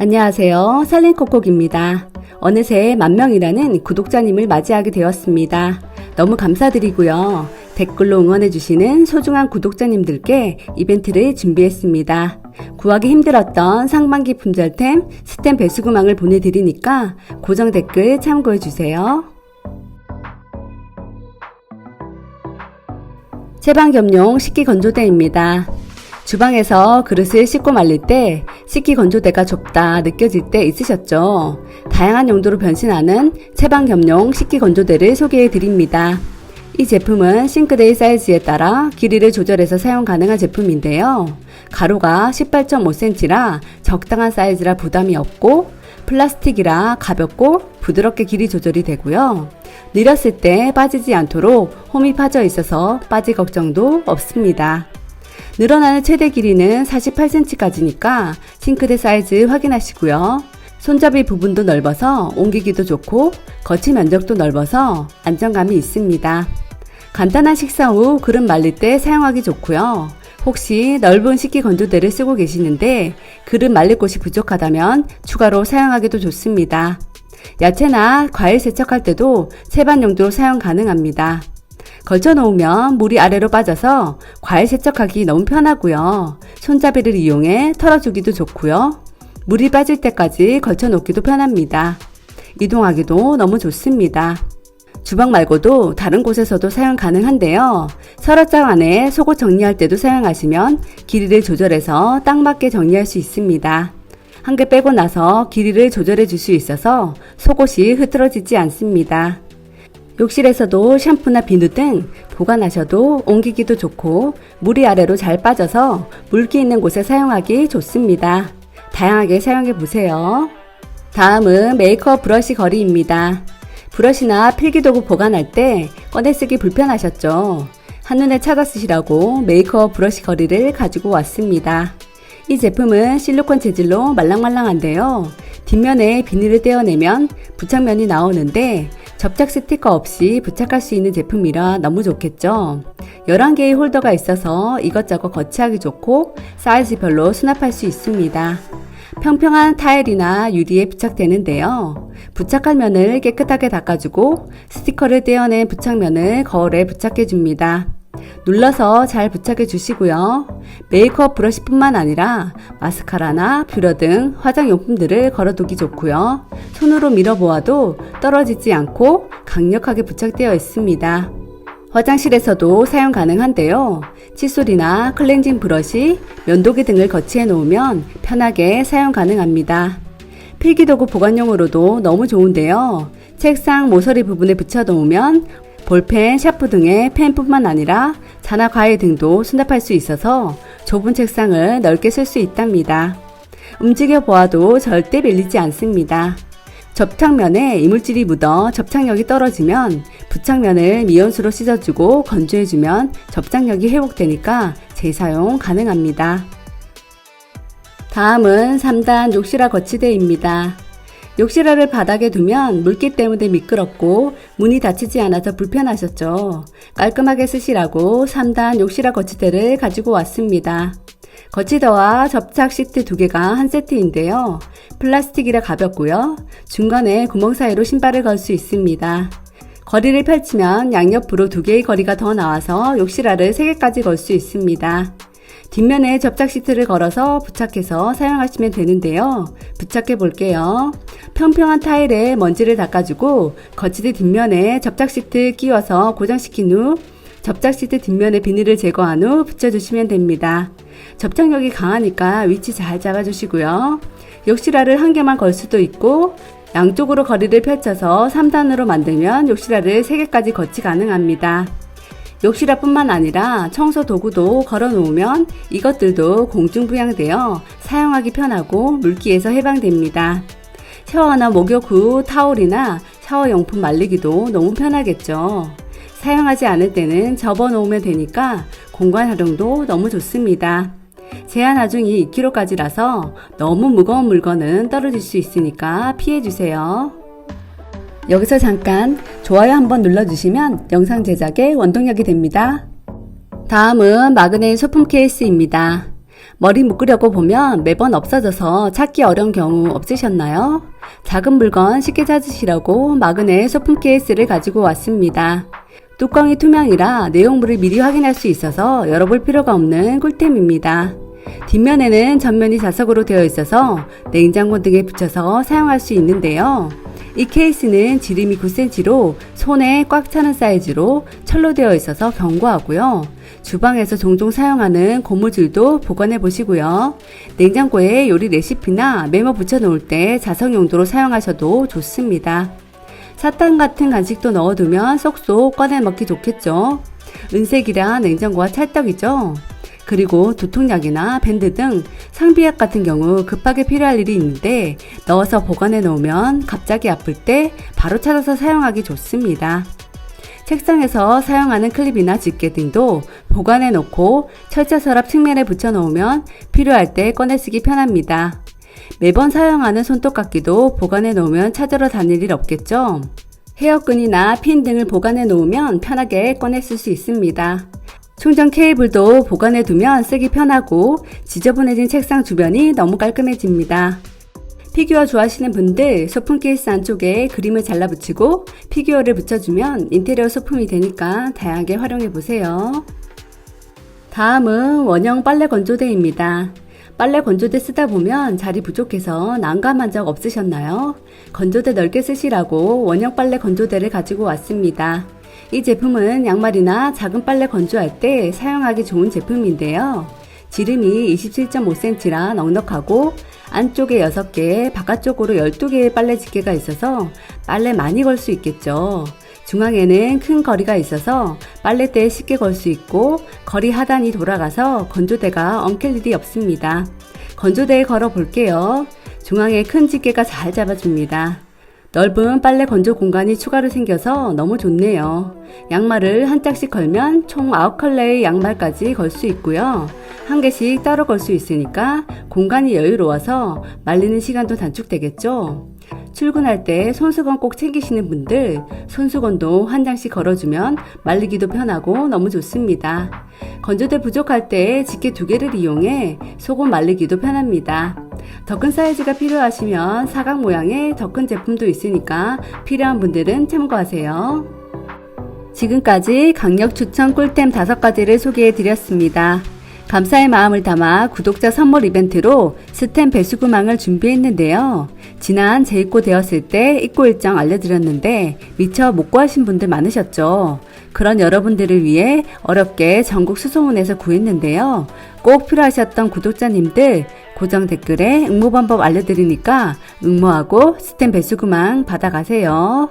안녕하세요. 살림콕콕입니다. 어느새 만명이라는 구독자님을 맞이하게 되었습니다. 너무 감사드리고요. 댓글로 응원해주시는 소중한 구독자님들께 이벤트를 준비했습니다. 구하기 힘들었던 상반기 품절템 스템 배수구망을 보내드리니까 고정 댓글 참고해주세요. 채방 겸용 식기 건조대입니다. 주방에서 그릇을 씻고 말릴 때 식기 건조대가 좁다 느껴질 때 있으셨죠? 다양한 용도로 변신하는 채방 겸용 식기 건조대를 소개해 드립니다. 이 제품은 싱크대의 사이즈에 따라 길이를 조절해서 사용 가능한 제품인데요. 가로가 18.5cm라 적당한 사이즈라 부담이 없고 플라스틱이라 가볍고 부드럽게 길이 조절이 되고요. 늘렸을 때 빠지지 않도록 홈이 파져 있어서 빠질 걱정도 없습니다. 늘어나는 최대 길이는 48cm까지니까 싱크대 사이즈 확인하시고요. 손잡이 부분도 넓어서 옮기기도 좋고 거치 면적도 넓어서 안정감이 있습니다. 간단한 식사 후 그릇 말릴 때 사용하기 좋고요. 혹시 넓은 식기 건조대를 쓰고 계시는데 그릇 말릴 곳이 부족하다면 추가로 사용하기도 좋습니다. 야채나 과일 세척할 때도 채반 용도로 사용 가능합니다. 걸쳐 놓으면 물이 아래로 빠져서 과일 세척하기 너무 편하고요. 손잡이를 이용해 털어주기도 좋고요. 물이 빠질 때까지 걸쳐 놓기도 편합니다. 이동하기도 너무 좋습니다. 주방 말고도 다른 곳에서도 사용 가능한데요. 서랍장 안에 속옷 정리할 때도 사용하시면 길이를 조절해서 딱 맞게 정리할 수 있습니다. 한 개 빼고 나서 길이를 조절해 줄 수 있어서 속옷이 흐트러지지 않습니다. 욕실에서도 샴푸나 비누 등 보관하셔도 옮기기도 좋고 물이 아래로 잘 빠져서 물기 있는 곳에 사용하기 좋습니다. 다양하게 사용해 보세요. 다음은 메이크업 브러쉬 거리입니다. 브러쉬나 필기도구 보관할 때 꺼내 쓰기 불편하셨죠? 한눈에 찾아 쓰시라고 메이크업 브러쉬 거리를 가지고 왔습니다. 이 제품은 실리콘 재질로 말랑말랑한데요. 뒷면에 비닐을 떼어내면 부착면이 나오는데 접착 스티커 없이 부착할 수 있는 제품이라 너무 좋겠죠? 11개의 홀더가 있어서 이것저것 거치하기 좋고 사이즈별로 수납할 수 있습니다. 평평한 타일이나 유리에 부착되는데요. 부착할 면을 깨끗하게 닦아주고 스티커를 떼어낸 부착면을 거울에 부착해 줍니다. 눌러서 잘 부착해 주시고요. 메이크업 브러쉬뿐만 아니라 마스카라나 뷰러 등 화장용품들을 걸어두기 좋고요. 손으로 밀어보아도 떨어지지 않고 강력하게 부착되어 있습니다. 화장실에서도 사용 가능한데요. 칫솔이나 클렌징 브러쉬, 면도기 등을 거치해 놓으면 편하게 사용 가능합니다. 필기도구 보관용으로도 너무 좋은데요. 책상 모서리 부분에 붙여 놓으면 볼펜, 샤프 등의 펜뿐만 아니라 자나 과일 등도 수납할 수 있어서 좁은 책상을 넓게 쓸 수 있답니다. 움직여 보아도 절대 밀리지 않습니다. 접착면에 이물질이 묻어 접착력이 떨어지면 부착면을 미온수로 씻어주고 건조해주면 접착력이 회복되니까 재사용 가능합니다. 다음은 3단 욕실화 거치대입니다. 욕실화를 바닥에 두면 물기 때문에 미끄럽고 문이 닫히지 않아서 불편하셨죠. 깔끔하게 쓰시라고 3단 욕실화 거치대를 가지고 왔습니다. 거치대와 접착 시트 두 개가 한 세트인데요. 플라스틱이라 가볍고요. 중간에 구멍 사이로 신발을 걸 수 있습니다. 거리를 펼치면 양옆으로 두 개의 거리가 더 나와서 욕실화를 세 개까지 걸 수 있습니다. 뒷면에 접착 시트를 걸어서 부착해서 사용하시면 되는데요. 부착해 볼게요. 평평한 타일에 먼지를 닦아주고 거치대 뒷면에 접착 시트 끼워서 고정시킨 후 접착 시트 뒷면에 비닐을 제거한 후 붙여주시면 됩니다. 접착력이 강하니까 위치 잘 잡아주시고요. 욕실화를 한 개만 걸 수도 있고 양쪽으로 거리를 펼쳐서 3단으로 만들면 욕실화를 3개까지 거치 가능합니다. 욕실화뿐만 아니라 청소 도구도 걸어 놓으면 이것들도 공중부양되어 사용하기 편하고 물기에서 해방됩니다. 샤워나 목욕 후 타올이나 샤워용품 말리기도 너무 편하겠죠. 사용하지 않을 때는 접어 놓으면 되니까 공간 활용도 너무 좋습니다. 제한 하중이 2kg까지라서 너무 무거운 물건은 떨어질 수 있으니까 피해주세요. 여기서 잠깐 좋아요 한번 눌러주시면 영상 제작에 원동력이 됩니다. 다음은 마그네일 소품 케이스입니다. 머리 묶으려고 보면 매번 없어져서 찾기 어려운 경우 없으셨나요? 작은 물건 쉽게 찾으시라고 마그네 소품 케이스를 가지고 왔습니다. 뚜껑이 투명이라 내용물을 미리 확인할 수 있어서 열어볼 필요가 없는 꿀템입니다. 뒷면에는 전면이 자석으로 되어 있어서 냉장고 등에 붙여서 사용할 수 있는데요. 이 케이스는 지름이 9cm로 손에 꽉 차는 사이즈로 철로 되어 있어서 견고하고요. 주방에서 종종 사용하는 고무줄도 보관해 보시고요. 냉장고에 요리 레시피나 메모 붙여 놓을 때 자석 용도로 사용하셔도 좋습니다. 사탕 같은 간식도 넣어두면 쏙쏙 꺼내 먹기 좋겠죠. 은색이라 냉장고가 찰떡이죠. 그리고 두통약이나 밴드 등 상비약 같은 경우 급하게 필요할 일이 있는데 넣어서 보관해 놓으면 갑자기 아플 때 바로 찾아서 사용하기 좋습니다. 책상에서 사용하는 클립이나 집게 등도 보관해 놓고 철자 서랍 측면에 붙여 놓으면 필요할 때 꺼내 쓰기 편합니다. 매번 사용하는 손톱깎이도 보관해 놓으면 찾으러 다닐 일 없겠죠? 헤어끈이나 핀 등을 보관해 놓으면 편하게 꺼내 쓸 수 있습니다. 충전 케이블도 보관해 두면 쓰기 편하고 지저분해진 책상 주변이 너무 깔끔해집니다. 피규어 좋아하시는 분들 소품 케이스 안쪽에 그림을 잘라 붙이고 피규어를 붙여주면 인테리어 소품이 되니까 다양하게 활용해 보세요. 다음은 원형 빨래 건조대입니다. 빨래 건조대 쓰다 보면 자리 부족해서 난감한 적 없으셨나요? 건조대 넓게 쓰시라고 원형 빨래 건조대를 가지고 왔습니다. 이 제품은 양말이나 작은 빨래 건조할 때 사용하기 좋은 제품인데요. 지름이 27.5cm라 넉넉하고 안쪽에 6개, 바깥쪽으로 12개의 빨래 집게가 있어서 빨래 많이 걸 수 있겠죠. 중앙에는 큰 거리가 있어서 빨래대에 쉽게 걸 수 있고 거리 하단이 돌아가서 건조대가 엉킬 일이 없습니다. 건조대에 걸어 볼게요. 중앙에 큰 집게가 잘 잡아줍니다. 넓은 빨래 건조 공간이 추가로 생겨서 너무 좋네요. 양말을 한 짝씩 걸면 총 9컬러의 양말까지 걸 수 있고요. 한 개씩 따로 걸 수 있으니까 공간이 여유로워서 말리는 시간도 단축되겠죠. 출근할 때 손수건 꼭 챙기시는 분들 손수건도 한 장씩 걸어주면 말리기도 편하고 너무 좋습니다. 건조대 부족할 때 집게 두 개를 이용해 속옷 말리기도 편합니다. 더 큰 사이즈가 필요하시면 사각 모양의 더 큰 제품도 있으니까 필요한 분들은 참고하세요. 지금까지 강력 추천 꿀템 5가지를 소개해 드렸습니다. 감사의 마음을 담아 구독자 선물 이벤트로 스템 배수구망을 준비했는데요. 지난 재입고 되었을 때 입고 일정 알려드렸는데 미처 못 구하신 분들 많으셨죠. 그런 여러분들을 위해 어렵게 전국 수소문에서 구했는데요. 꼭 필요하셨던 구독자님들 고정 댓글에 응모 방법 알려드리니까 응모하고 스템 배수구망 받아가세요.